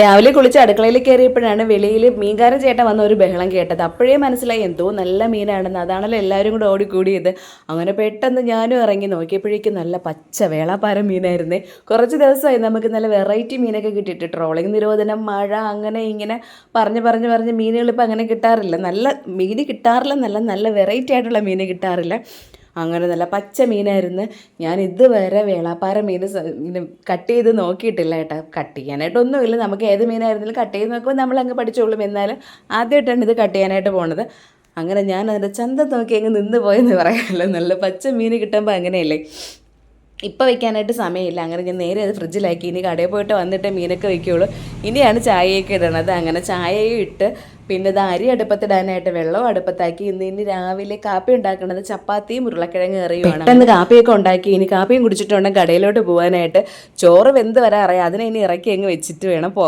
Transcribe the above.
രാവിലെ കുളിച്ച് അടുക്കളയിൽ കയറിയപ്പോഴാണ് വെളിയിൽ മീൻകാരൻ ചേട്ടൻ വന്ന ഒരു ബഹളം കേട്ടത്. അപ്പോഴേ മനസ്സിലായി എന്തോ നല്ല മീനാണെന്ന്. അതാണല്ലോ എല്ലാവരും കൂടെ ഓടിക്കൂടിയത്. അങ്ങനെ പെട്ടെന്ന് ഞാനും ഇറങ്ങി നോക്കിയപ്പോഴേക്കും നല്ല പച്ച വേളാപ്പാരം മീനായിരുന്നേ. കുറച്ച് ദിവസമായി നമുക്ക് നല്ല വെറൈറ്റി മീനൊക്കെ കിട്ടിയിട്ട്. ട്രോളിംഗ് നിരോധനം മഴ അങ്ങനെ ഇങ്ങനെ പറഞ്ഞ് പറഞ്ഞ് പറഞ്ഞ് മീനുകൾ ഇപ്പോൾ അങ്ങനെ കിട്ടാറില്ല. നല്ല മീൻ കിട്ടാറില്ല നല്ല നല്ല വെറൈറ്റി ആയിട്ടുള്ള മീൻ കിട്ടാറില്ല. അങ്ങനെ നല്ല പച്ച മീനായിരുന്നു. ഞാൻ ഇതുവരെ വേളാപ്പാറ മീൻ കട്ട് ചെയ്ത് നോക്കിയിട്ടില്ല കേട്ടോ. കട്ട് ചെയ്യാനായിട്ടൊന്നുമില്ല നമുക്ക് ഏത് മീനായിരുന്നാലും കട്ട് ചെയ്ത് നോക്കുമ്പോൾ നമ്മൾ അങ്ങ് പഠിച്ചോളും. എന്നാലും ആദ്യമായിട്ടാണ് ഇത് കട്ട് ചെയ്യാനായിട്ട് പോണത്. അങ്ങനെ ഞാൻ അതിന്റെ ചന്ത നോക്കി അങ്ങ് നിന്ന് പോയെന്ന് പറയാമല്ലോ നല്ല പച്ച മീൻ കിട്ടുമ്പോൾ അങ്ങനെയല്ലേ. ഇപ്പം വെക്കാനായിട്ട് സമയമില്ല. അങ്ങനെ ഞാൻ നേരെ അത് ഫ്രിഡ്ജിലാക്കി. ഇനി കടയിൽ പോയിട്ട് വന്നിട്ട് മീനൊക്കെ വെക്കുകയുള്ളൂ ഇനിയാണ് ചായയൊക്കെ ഇടണത്. അങ്ങനെ ചായയും ഇട്ട് പിന്നെ ഇത് അരി അടുപ്പത്തിടാനായിട്ട് വെള്ളവും അടുപ്പത്താക്കി. ഇന്ന് ഇനി രാവിലെ കാപ്പി ഉണ്ടാക്കണത് ചപ്പാത്തിയും ഉരുളക്കിഴങ്ങ് കറിയുമാണ് പെട്ടെന്ന് കാപ്പിയൊക്കെ ഉണ്ടാക്കി. ഇനി കാപ്പിയും കുടിച്ചിട്ടുണ്ടെങ്കിൽ കടയിലോട്ട് പോകാനായിട്ട് ചോറ് വെന്ത് വരാൻ അറിയാം. അതിനെ ഇനി ഇറക്കി അങ്ങ് വെച്ചിട്ട് വേണം പോകാൻ